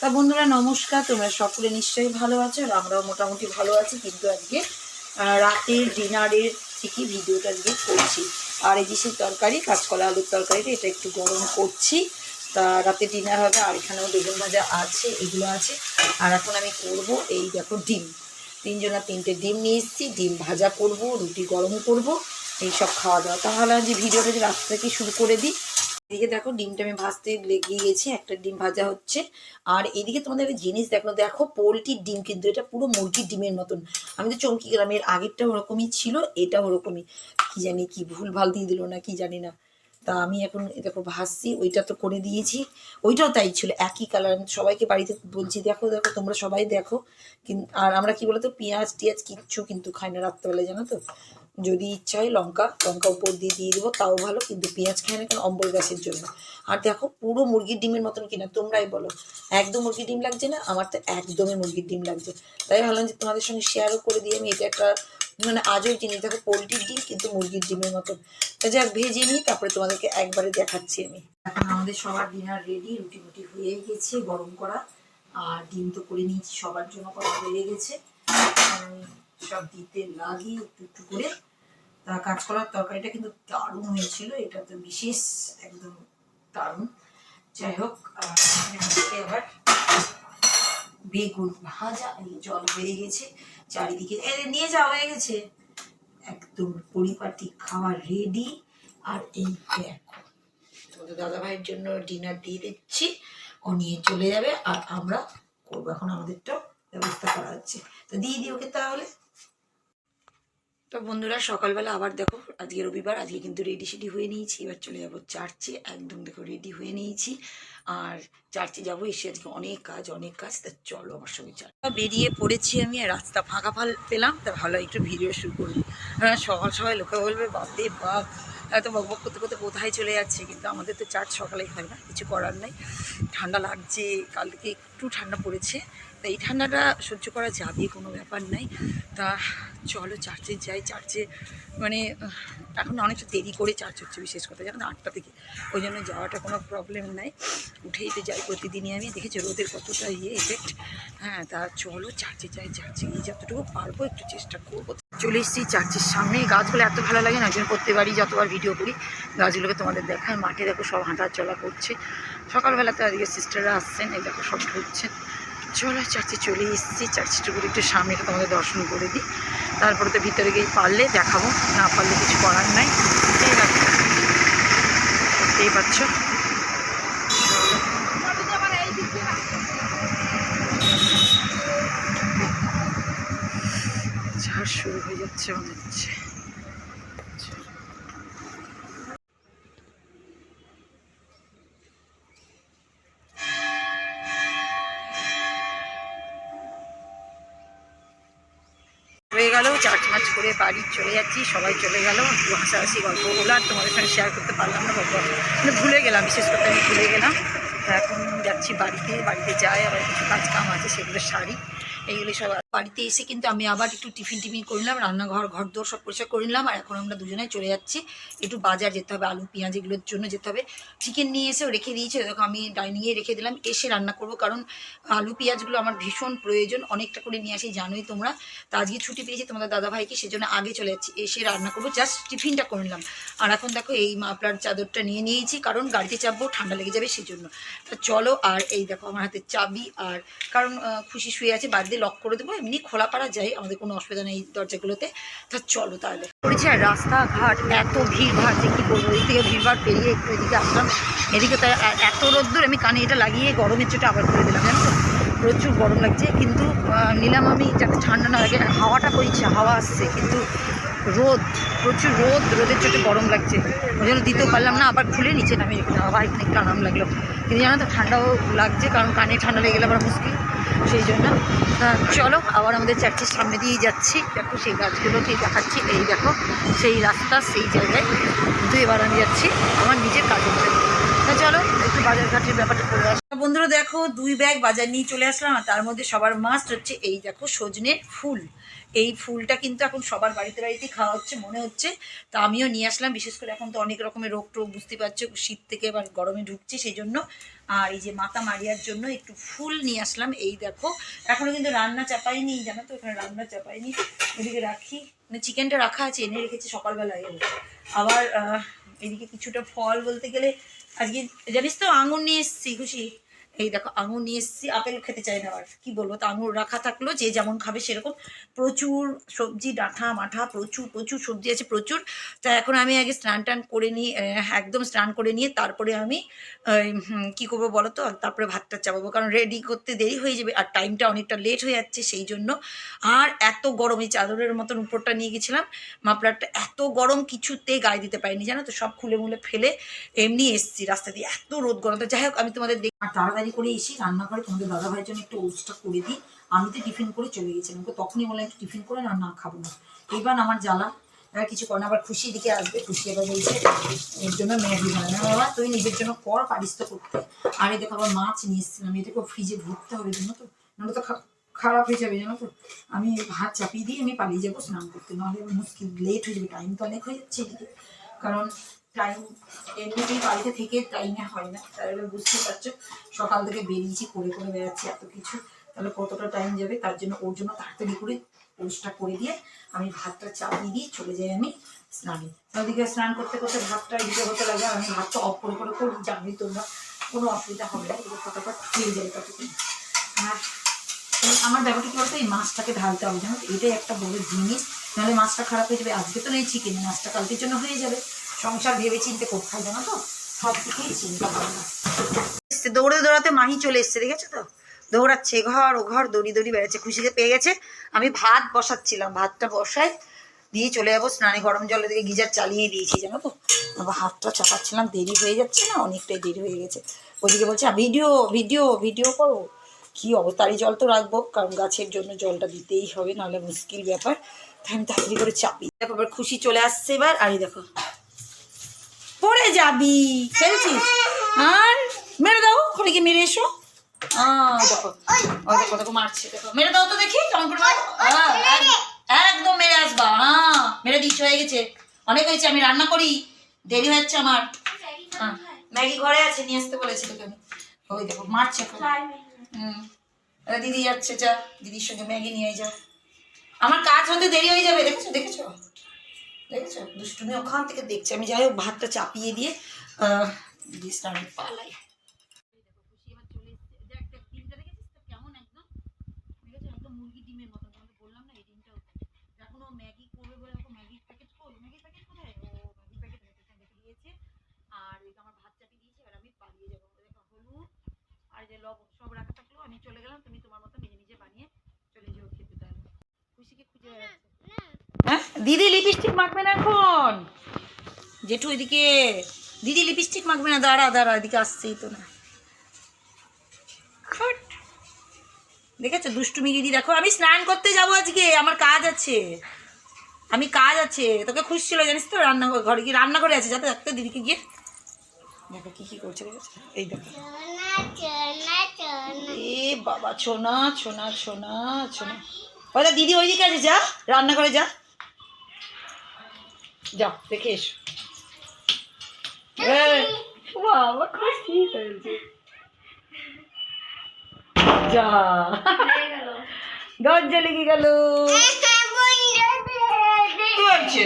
তা বন্ধুরা, নমস্কার। তোমরা সকলে নিশ্চয়ই ভালো আছো আর আমরাও মোটামুটি ভালো আছি। কিন্তু আজকে রাতের ডিনারের থেকে ভিডিওটা আজকে করছি। আর এই যে তরকারি, কাঁচকলা আলুর তরকারিটা, এটা একটু গরম করছি। তা রাতে ডিনার হবে, আর এখানেও বেগুন ভাজা আছে, এগুলো আছে। আর এখন আমি করব এই দেখো ডিম। তিনজনা তিনটে ডিম নিয়ে এসেছি, ডিম ভাজা করব, রুটি গরম করব, এই সব খাওয়া দাওয়া। তাহলে যে ভিডিওটা যে রাস্তা থেকে শুরু করে দিই এদিকে দেখো ডিমটা আমি ভাজতে লেগে গেছি একটা ডিম ভাজা হচ্ছে। আর এদিকে তোমাদের জিনিস দেখো দেখো পোলট্রির ডিম কিন্তু এটা পুরো মুরগির ডিমের মতন। আমি তো চমকি গেলাম, এর আগেরটা ওরকমই ছিল, এটা ওরকমই। কি জানি কি ভুল ভালো দিয়ে দিল না, কি জানি না। তা আমি এখন দেখো ভাজছি, ওইটা তো করে দিয়েছি। ওইটাও তাই ছিল, একই কালার আমি সবাইকে বাড়িতে বলছি, দেখো দেখো, তোমরা সবাই দেখো। কিন্তু আর আমরা কি বলতো, পেঁয়াজ টিয়াজ কিচ্ছু কিন্তু খাই না রাত্রেবেলায়, জানো তো? যদি ইচ্ছা হয় লঙ্কা লঙ্কা উপর দিয়ে দিয়ে দেবো, তাও ভালো, কিন্তু পেঁয়াজ খায় না অম্বল গ্যাসের জন্য। আর দেখো, পুরো মুরগির ডিমের মতন কিনা, তোমরাই বলো। একদম মুরগির ডিম লাগছে না? আমার তো একদমই মুরগির ডিম লাগছে। তাই ভাবলাম যে তোমাদের সঙ্গে শেয়ারও করে দিই, আমি এটা একটা মানে আজও জিনিস দেখো, পোলট্রির ডিম, কিন্তু মুরগির ডিমের মতন। যাক, ভেজে নিই, তারপরে তোমাদেরকে একবারে দেখাচ্ছি আমি। এখন আমাদের সবার ডিনার রেডি রুটি মুটি হয়ে গেছে, গরম করা। আর ডিম তো করে নিয়েছি, সবার জন্য করা হয়ে গেছে। সব দিতে লাগি, একটু একটু করে। তা কাঁচকলার তরকারিটা কিন্তু দারুণ হয়েছিল। এটা তো বিশেষ একদম দারুণ। যাই হোক আবার বেগুন ভাজা জল হয়ে গেছে চারিদিকে। নিয়ে যাওয়া হয়ে গেছে। একদম পরিপাটি খাওয়া রেডি আর এই দেখো, তোমাদের দাদা ভাইয়ের জন্য ডিনার দিয়ে দিচ্ছি। ও নিয়ে চলে যাবে আর আমরা করব। এখন আমাদেরটা ব্যবস্থা করা হচ্ছে। তো দিয়ে দিই ওকে তাহলে। তো বন্ধুরা, সকালবেলা আবার দেখো, আজকে রবিবার, আজকে কিন্তু রেডি সেডি হয়ে নিয়েছি। এবার চলে যাব চার্চে একদম দেখো রেডি হয়ে নিয়েছি। আর চার্চে যাব, এসে আজকে অনেক কাজ অনেক কাজ। তা চলো আমার সঙ্গে চার বেরিয়ে পড়েছি আমি রাস্তা ফাঁকা ফাল পেলাম। তা ভালো, একটু ভিডিও শুরু করি। হ্যাঁ সকাল সকাল লোকে বলবে, বাপরে বাপ! এত বক বক করতে করতে কোথায় চলে যাচ্ছে? কিন্তু আমাদের তো চার্জ সকালেই হয় না, কিছু করার নেই। ঠান্ডা লাগছে কাল থেকে একটু ঠান্ডা পড়েছে। তা এই ঠান্ডাটা সহ্য করা যাবে, কোনো ব্যাপার নাই। তা চলো চার্চে যাই চার্চে মানে এখন অনেকটা দেরি করে চার্চ হচ্ছে বিশেষ কথা, জানো আটটা থেকে। ওই জন্য যাওয়াটা কোনো প্রবলেম নাই। উঠেই তো যাই প্রতিদিনই আমি, দেখেছি রোদের কতটা ইয়ে এফেক্ট হ্যাঁ তা চলো চার্চে যাই চার্চে গিয়ে যতটুকু পারব একটু চেষ্টা করব। চলে এসেছি চার্চের সামনে গাছগুলো এত ভালো লাগে না, একজন প্রত্যেকবারই যতবার ভিডিও করি, গাছগুলোকে তোমাদের দেখায় মাঠে দেখো সব হাঁটা চলা করছে। সকালবেলাতে আজকে সিস্টাররা আসছেন, এই দেখো সব ঢুকছেন। চলো চার্চে চলে এসেছি। চার্চটুকুর একটু সামনে একটু তোমাদের দর্শন করে দিই। তারপরে তো ভিতরে গিয়ে পারলে দেখাবো। না পারলে কিছু করার নাই। এই দেখো, দেখতেই পাচ্ছ। শুরু হয়ে যাচ্ছে মনে হচ্ছে। হয়ে গেল মাচ করে বাড়ি চলে যাচ্ছি, সবাই চলে গেল, একটু হাসাহাসি গল্প হলো, আর তোমাদের সঙ্গে শেয়ার করতে পারলাম না, গল্প। মানে ভুলে গেলাম, বিশেষ করে আমি ভুলে গেলাম। এখন যাচ্ছি বাড়িতে বাড়িতে যাই, আবার কিছু কাজ কাম আছে, সেগুলো সারি। এইগুলো সব বাড়িতে এসে কিন্তু আমি আবার একটু টিফিন টিফিন করলাম রান্নাঘর ঘর দোর সব পরিষ্কার করে নিলাম, আর এখন আমরা দুজনে চলে যাচ্ছি। একটু বাজার যেতে হবে, আলু, পেঁয়াজ এগুলোর জন্য যেতে হবে। চিকেন নিয়ে এসেও রেখে দিয়েছে দেখো আমি ডাইনিংয়ে রেখে দিলাম। এসে রান্না করব, কারণ আলু, পেঁয়াজগুলো আমার ভীষণ প্রয়োজন, অনেকটা করে নিয়ে আসি, জানোই তোমরা। তা আজকে ছুটি পেয়েছি তোমাদের দাদাভাইকে, সেজন্য আগে চলে যাচ্ছি। এসে রান্না করব জাস্ট টিফিনটা করে নিলাম। আর এখন দেখো, এই মাপলার চাদরটা নিয়ে নিয়েছি, কারণ গাড়িতে চাপবো, ঠান্ডা লেগে যাবে সেজন্য। তা চলো, আর এই দেখো, আমার হাতে চাবি, আর কারণ খুশি শুয়ে আছে, বাড়িতে লক করে দেবো এমনি খোলা পাড়া যায় আমাদের কোনো অসুবিধা নেই দরজাগুলোতে। তা চলো তাহলে। আর রাস্তাঘাট, এত ভিড় ভাড় যে কী করব এই থেকে ভিড় ভাড় পেরিয়ে একটু এদিকে আসলাম। এদিকে তাই এত রোদ্দুর, আমি কানে এটা লাগিয়ে গরমের চোটে আবার করে দিলাম, জানো তো? প্রচুর গরম লাগছে, কিন্তু নিলাম আমি, যাতে ঠান্ডা না লাগে। হাওয়াটা বইছে হাওয়া আসছে, কিন্তু রোদ, প্রচুর রোদ, রোদের চোটে গরম লাগছে। ওই জন্য দিতেও পারলাম না, আবার খুলে নিচে নামিয়ে রেখে আবার এখানে একটু আরাম লাগল। কিন্তু জানো তো, ঠান্ডাও লাগছে, কারণ কানে ঠান্ডা লেগে গেলে আবার মুশকিল। সেই জন্য। তা চলো আবার আমাদের চার্চের সামনে দিয়ে যাচ্ছি। দেখো সেই গাছগুলোকে দেখাচ্ছি। এই দেখো সেই রাস্তা সেই জায়গায়। কিন্তু এবার আমি যাচ্ছি আমার নিজের কাজের জন্য। চলো একটু বাজারঘাটের ব্যাপারটা করে আসি। বন্ধুরা দেখো দুই ব্যাগ বাজার নিয়ে চলে আসলাম আর তার মধ্যে সবার মাস্ট হচ্ছে এই দেখো সজনে ফুল। এই ফুলটা কিন্তু এখন সবার বাড়িতে বাড়িতে খাওয়া হচ্ছে, মনে হচ্ছে। তা আমিও নিয়ে আসলাম, বিশেষ করে এখন তো অনেক রকমের রোগ টোগ, বুঝতে পারছ, শীত থেকে এবার গরমে ঢুকছে সেই জন্য আর এই যে মাথা মারিয়ার জন্য একটু ফুল নিয়ে আসলাম, এই দেখো। এখনও কিন্তু রান্না চাপাইনি, জানো তো, এখানে রান্না চাপাইনি। এদিকে রাখি মানে চিকেনটা রাখা আছে, এনে রেখেছি সকালবেলায় আবার এদিকে কিছুটা ফল বলতে গেলে, আজকে জানিস তো আঙুর নিয়ে এসছি, খুশি? এই দেখো আঙুর নিয়ে এসেছি আপেল খেতে চাই না আর কি বলব? তো আঙুর রাখা থাকল যে যেমন খাবে সেরকম। প্রচুর সবজি ডাঁঠা মাঠা প্রচুর প্রচুর সবজি আছে প্রচুর। তা এখন আমি আগে স্নান টান করে আহ, একদম স্নান করে নিয়ে তারপরে আমি কি করব বলো তো? তারপরে ভাতটা চাপাবো কারণ রেডি করতে দেরি হয়ে যাবে আর টাইমটা অনেকটা লেট হয়ে যাচ্ছে সেই জন্য। আর এত গরম এই চাদরের মতন উপরটা নিয়ে গেছিলাম মাপলারটা এত গরম কিছুতে গায়ে দিতে পারিনি জানো তো? সব খুলে মুলে ফেলে এমনি এসছি রাস্তা দিয়ে। এত রোদ গরম তো যাই হোক আমি তোমাদের দেখ। আর তাড়াতাড়ি করে এসে রান্না করে তোমাদের দাদা ভাইয়ের জন্য একটু ওটসটা করে দিই। আমি তো টিফিন করে চলে গেছিলাম। তখনই বললাম, একটু টিফিন করে না না খাব না। এবার আমার জ্বালা, এবার কিছু করে না, আবার খুশি দিকে আসবে, খুশি এবার বলছে, এর জন্য ম্যাগি বানাবে। না বাবা তুই নিজের জন্য কর, পারিস তো করতে। আর এই দেখো আবার মাছ নিয়ে এসেছিলাম। এটাকে ফ্রিজে ভরতে হবে, জানো তো? নাহলে তো খারাপ হয়ে যাবে, জানো তো? আমি ভাত চাপিয়ে দিয়ে আমি পালিয়ে যাব স্নান করতে। নাহলে মুশকিল লেট হয়ে যাবে টাইম তো অনেক হয়ে যাচ্ছে এদিকে। কারণ টাইম এমনিতেই বাড়িতে থেকে টাইমে হয় না। তাহলে বুঝতে পারছ, সকাল থেকে বেরিয়েছি, করে করে বেড়াচ্ছি এত কিছু। তাহলে কতটা টাইম যাবে, তার জন্য ওর জন্য তাড়াতাড়ি করে পোস্টটা করে দিয়ে আমি ভাতটা চাপিয়ে দিয়ে চলে যাই আমি স্নানে। ওদিকে স্নান করতে করতে ভাতটা এদিকে হতে লাগে, আমি ভাতটা অফ করে করে করি জানি তোমরা, কোনো অসুবিধা হবে না এগুলো ফটাফট হয়ে যাবে ততক্ষণ। আর আমার ব্যাপারটা কি বলতো, এই মাছটাকে ঢালতে হবে, জানো এটাই একটা বড় জিনিস। নাহলে মাছটা খারাপ হয়ে যাবে, আজকে তো নেই চিকেন মাছটা কালকের জন্য হয়ে যাবে। সংসার ভেবে চিনতে হয় জানো তো? সব কিছুই চিন্তা ভাবনা। এসছে দৌড়ে দৌড়াতে মাহি চলে এসছে, দেখেছ তো? দৌড়াচ্ছে, ঘর, ও ঘর, দড়ি দড়ি বেড়াচ্ছে খুশিকে পেয়ে গেছে। আমি ভাত বসাচ্ছিলাম, ভাতটা বসাই, দিয়ে চলে যাব স্নানে, গরম জলে দিকে গিজার চালিয়ে দিয়েছি, জানো তো? আবার হাতটা চাপাচ্ছিলাম, দেরি হয়ে যাচ্ছে না, অনেকটাই দেরি হয়ে গেছে। ওইদিকে বলছে ভিডিও ভিডিও ভিডিও করো কি অবতারি জল তো রাখব, কারণ গাছের জন্য জলটা দিতেই হবে, নাহলে মুশকিল ব্যাপার। তাই আমি তাড়াতাড়ি করে চাপি দেখো, এবার খুশি চলে আসছে এবার, আর দেখো যাবি? খেলছিস? আর মেরে দাও ওখানে গিয়ে মেরে এসো। আহ, দেখো। ওই দেখো দেখো মারছে দেখো। মেরে দাও তো দেখি কেমন করে একদম মেরে আসবা। হ্যাঁ মেরে হয়ে গেছে। অনেক হয়েছে আমি রান্না করি। দেরি যাচ্ছে আমার। ম্যাগি ঘরে আছে নিয়ে আসতে বলেছি তোকে। আমি। ওই দেখো মারছে হুম। দিদি যাচ্ছে যা। দিদির সঙ্গে ম্যাগি নিয়ে যা। আমার কাজ হতে দেরি হয়ে যাবে দেখেছ দেখেছ? দেখেছ? দুষ্টুমি ওখান থেকে দেখছে। আমি যাই হোক, ভাতটা চাপিয়ে দিয়ে পালাই। এবার আমি যে লবণ, সব রাখা থাকল। আমি চলে গেলাম, তুমি তোমার মতো নিজে নিজে বানিয়ে চলে যেও খেতে তাহলে। খুশিকে খুঁজে বেড়াচ্ছে। দিদি লিপস্টিক মাখবে না এখন? জেঠু এদিকে, দিদি লিপস্টিক মাখবে না, দাঁড়া দাঁড়া, এদিকে আসছেই তো না। দেখেছ, দুষ্টুমি দিদি, দেখো, আমি স্নান করতে যাব আজকে, আমার কাজ আছে। আমি কাজ আছে, তোকে খুশি ছিল জানিস তো রান্না ঘরে গিয়ে রান্না করে আছে, যাতে দেখতে দিদিকে গিয়ে দেখো কি কি করছে এই দেখো। বাবা, ছোনা ছোনা ছোনা ছোনা। ওটা দিদি ওইদিকে আছে, যা রান্না করে যা। যাও দেখে এসো। এই, বাবা খুশি হয়েছে। যা। দরজা লেগে গেল। কি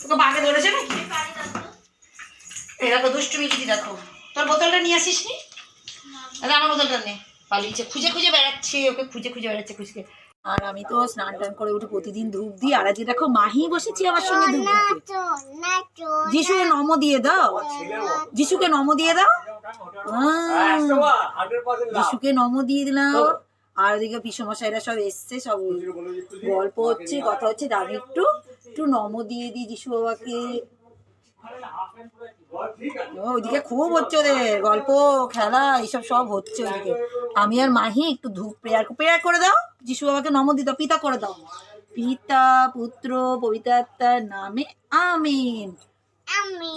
তোকে বাঘে ধরেছে নাকি? দুষ্টুমি দেখো। তোর বোতলটা নিয়ে আসিস নি। আরে আমার বোতলটা নে। পালিয়েছে। খুঁজে খুঁজে বেড়াচ্ছে ওকে খুঁজে খুঁজে বেড়াচ্ছে খুশিকে আর আমি তো স্নান টান করে উঠে প্রতিদিন ধূপ দিই। আর আজকে দেখো মাহি বসেছি আমার সঙ্গে ধূপ যিশুকে নম দিয়ে দাও। যিশুকে নম দিয়ে দাও। যিশুকে নম দিয়ে দিলাম। আর ওদিকে পিসমশাইরা সব এসছে, সব গল্প হচ্ছে, কথা হচ্ছে। তা একটু একটু নম দিয়ে দিই যিশু বাবাকে। ওইদিকে খুব হচ্ছে ওদের গল্প খেলা এইসব সব হচ্ছে ওইদিকে। আমি আর মাহি একটু ধূপ প্রেয়ার প্রেয়ার করে দাও। যিশু বাবাকে নম দিতে পিতা করে দাও। পিতা পুত্র পবিত্রাত্মার নামে আমিন। আমি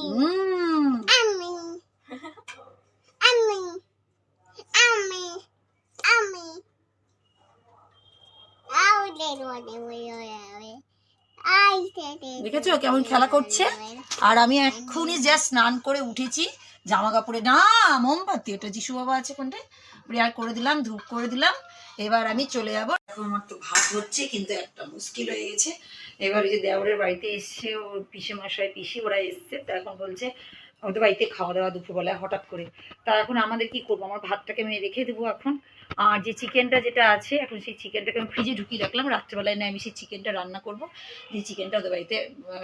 দেখেছ কেমন খেলা করছে? আর আমি এক্ষুনি জাস্ট স্নান করে উঠেছি জামা কাপড়ে না, মোমবাতি ওটা যিশু বাবা আছে কোনটা? প্রেয়ার করে দিলাম, ধূপ করে দিলাম। এবার আমি চলে যাব। আমার তো ভাত হচ্ছে, কিন্তু একটা মুশকিল হয়ে গেছে। এবার যে দেওরের বাড়িতে এসছে ওর পিসে মশাই পিসি ওরা এসছে, তা এখন বলছে ওদের বাড়িতে খাওয়া দাওয়া দুপুরবেলায় হঠাৎ করে। তা এখন আমাদের কি করব? আমার ভাতটাকে আমি রেখে দেবো এখন। আর যে চিকেনটা যেটা আছে, এখন সেই চিকেনটাকে আমি ফ্রিজে ঢুকিয়ে রাখলাম। রাত্রেবেলায় না, আমি সেই চিকেনটা রান্না করব। যে চিকেনটা ওদের বাড়িতে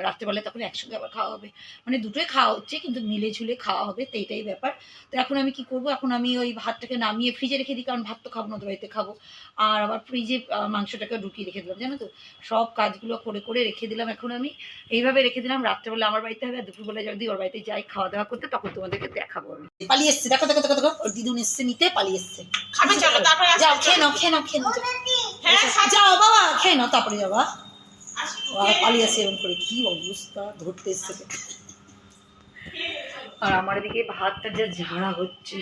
রাত্রেবেলায় তখন একসঙ্গে আবার খাওয়া হবে। মানে দুটোই খাওয়া হচ্ছে, কিন্তু মিলে ঝুলে খাওয়া হবে, তো এটাই ব্যাপার। তো এখন আমি কি করব? এখন আমি ওই ভাতটাকে নামিয়ে ফ্রিজে রেখে দিই, কারণ ভাত তো খাব না, ওদের বাড়িতে খাব। আর আবার ফ্রিজে মাংসটাকে ঢুকিয়ে রেখে দিলাম, জানো তো? সব কাজগুলো করে করে রেখে দিলাম এখন আমি। এইভাবে রেখে দিলাম, রাত্রেবেলা আমার বাড়িতে হবে, আর দুপুরবেলা যদি ওর বাড়িতে যাই খাওয়া দাওয়া করতে, তখন তোমাদেরকে দেখাবো আমি। পালিয়ে এসছে, দেখো দেখো দেখো দেখো দিদুন এসছে নিতে, পালিয়ে এসছে। খাবে চলো তারপরে যাও খেয়ে নাও খেয়ে নাও খেয়ে নাও যাও। হ্যাঁ বাবা খেয়ে নাও তারপরে যাবা পালিয়ে আসে এরকম করে কি অবস্থা? ধরতে এসছে। আর আমার এদিকে ভাতটা যা ঝাড়া হচ্ছে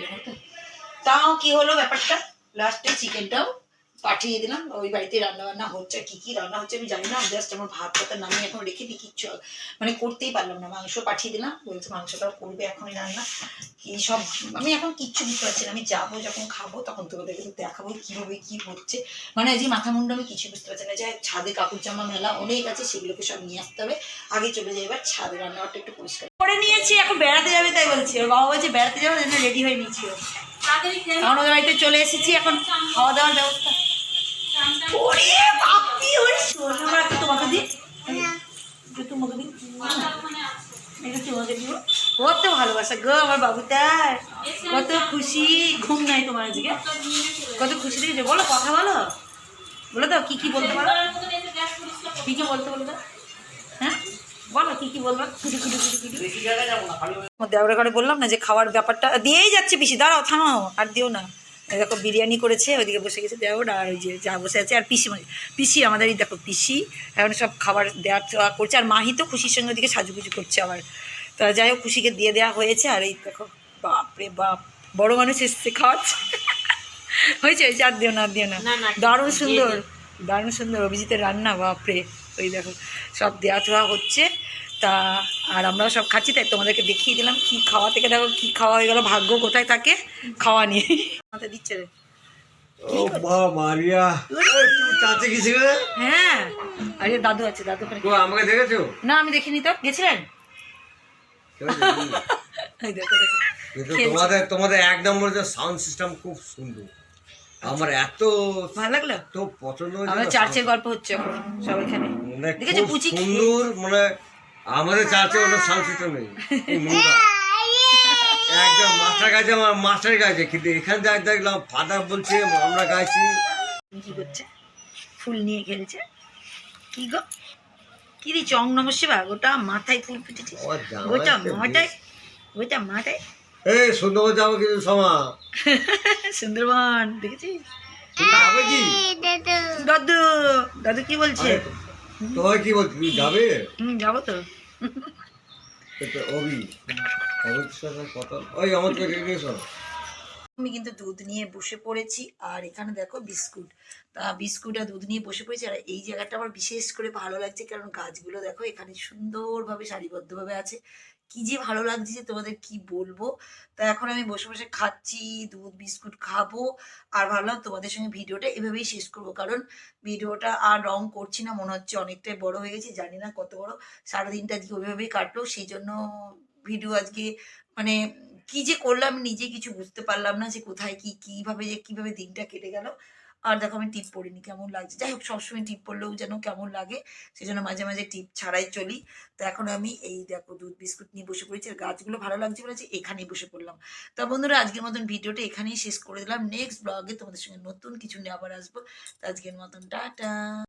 তাও কি হলো ব্যাপারটা? লাস্টে চিকেনটাও পাঠিয়ে দিলাম। ওই বাড়িতে রান্না বান্না হচ্ছে কি কি রান্না হচ্ছে আমি জানি না। জাস্ট আমার ভাত পাতা নামিয়ে এখন রেখে দিই কিচ্ছু মানে করতেই পারলাম না। মাংস পাঠিয়ে দিলাম। বলছে মাংসটাও করবে এখনই রান্না। কি সব আমি এখন কিচ্ছু বুঝতে পারছি না। আমি যাব যখন খাব তখন তোমাদেরকে তো দেখাবো কীভাবে কি হচ্ছে। মানে আজকে মাথা মুন্ডু আমি কিছু বুঝতে পারছি না। যে ছাদে কাপড় জামা মেলা অনেক আছে সেগুলোকে সব নিয়ে আসতে হবে। আগে চলে যাই এবার ছাদে রান্নাঘরটা একটু পরিষ্কার করে নিয়েছি এখন বেড়াতে যাবে তাই বলছি। ওর বাবা বলছে বেড়াতে যাবে রেডি হয়ে নিয়েছি। এখন ওদের বাড়িতে চলে এসেছি। এখন খাওয়া দাওয়ার ব্যবস্থা। ওরে বাপি ওরে সোনা তোমাকে দিই। তোমাকে দিই। একটু তোমাকে দিব। কত ভালোবাসা গো আমার বাবুটার কত খুশি। ঘুম নাই তোমার আজকে কত খুশি দেখেছ? বলো কথা বলো। বলো তো কি কি বলতে পারো? কি কি বলতে বলবে? হ্যাঁ? বলো কি কি বলবে? কুটু দেওয়ার ঘরে বললাম না যে খাওয়ার ব্যাপারটা। দিয়েই যাচ্ছে পিসি দাঁড়াও থামাও আর দিও না। দেখো বিরিয়ানি করেছে ওইদিকে বসে গেছে দেওর আর ওই যে যা বসে আছে। আর পিসি মানে পিসি আমাদের এই দেখো পিসি এখন সব খাবার দেওয়া দেওয়া করছে। আর মাহি তো খুশির সঙ্গে ওদিকে সাজুগুজু করছে আবার। তা যাই হোক খুশিকে দিয়ে দেওয়া হয়েছে। আর এই দেখো বাপরে বাপ বড় মানুষ এসছে খাওয়াচ্ছে। হয়েছে? হয়েছে আর দিও না আর দিও না। দারুণ সুন্দর দারুণ সুন্দর অভিজিতের রান্না বাপরে। ওই দেখো সব দেওয়া টোয়া হচ্ছে। তা আর আমরাও সব খাচ্ছি তাই তোমাদেরকে দেখিয়ে দিলাম কি খাওয়া থেকে। দেখো কি খাওয়া হয়ে গেল ভাগ্য কোথায় থাকে খাওয়া নিয়ে। মাথা দিচ্ছে রে। ও মারিয়া। চাচে হ্যাঁ। আরে দাদু আছে দাদু তো আমাকে দেখেছ? না আমি দেখিনি তো। গেছিলেন। তোমাদের তোমাদের এক নম্বর যে সাউন্ড সিস্টেম খুব সুন্দর। আমার এত ভালো লাগল? তো পছন্দ হয়েছে আমার গল্প হচ্ছে সব এখানে। মানে দেখেছ পুচি সুন্দর মানে আমাদের চার্চে সাউন্ড সিস্টেম নেই। একদম মাস্টার গাইছে আমার মাস্টার গাইছে। কিন্তু এখানে দেখ দেখলাম ফাদার বলছে আমরা গাইছি। কি করছে? ফুল নিয়ে খেলছে। কি গো? কি দিচ্ছ? অং নম শিবা গোটা মাথায় ফুল ফুটেছে। গোটা মাথায় গোটা মাথায়। এই সুন্দর যাব কিন্তু সমা সুন্দরবন দেখেছিস? যাবে কি? দাদু দাদু কি বলছে? তোমার কি বলছি যাবে? হুম যাব তো। আমি কিন্তু দুধ নিয়ে বসে পড়েছি, আর এখানে দেখো বিস্কুট। তা বিস্কুট আর দুধ নিয়ে বসে পড়েছি, আর এই জায়গাটা আমার বিশেষ করে ভালো লাগছে, কারণ গাছগুলো দেখো এখানে সুন্দরভাবে সারিবদ্ধভাবে আছে। কি যে ভালো লাগছে তোমাদের কি বলব? তা এখন আমি বসে বসে খাচ্ছি, দুধ, বিস্কুট খাব, আর ভাবলাম তোমাদের সঙ্গে ভিডিওটা এভাবেই শেষ করব। কারণ ভিডিওটা আর রং করছি না, মনে হচ্ছে অনেকটাই বড় হয়ে গেছে, জানি না কত বড়। সারাদিনটা আজকে ওইভাবেই কাটলো সেই জন্য ভিডিও আজকে মানে কি যে করলাম নিজে কিছু বুঝতে পারলাম না যে কোথায় কি, কীভাবে যে, কীভাবে দিনটা কেটে গেল। আর দেখো আমি টিপ পড়িনি, কেমন লাগছে? যাই হোক, সবসময় টিপ পড়লেও যেন কেমন লাগে, সেজন্য মাঝে মাঝে টিপ ছাড়াই চলি। তো এখন আমি এই দেখো দুধ বিস্কুট নিয়ে বসে পড়েছি, আর গাছগুলো ভালো লাগছে বলেছি এখানেই বসে পড়লাম। তা বন্ধুরা, আজকের মতন ভিডিওটা এখানেই শেষ করে দিলাম। নেক্সট ব্লগে তোমাদের সঙ্গে নতুন কিছু নিয়ে আবার আসব। আজকের মতন, টাটা!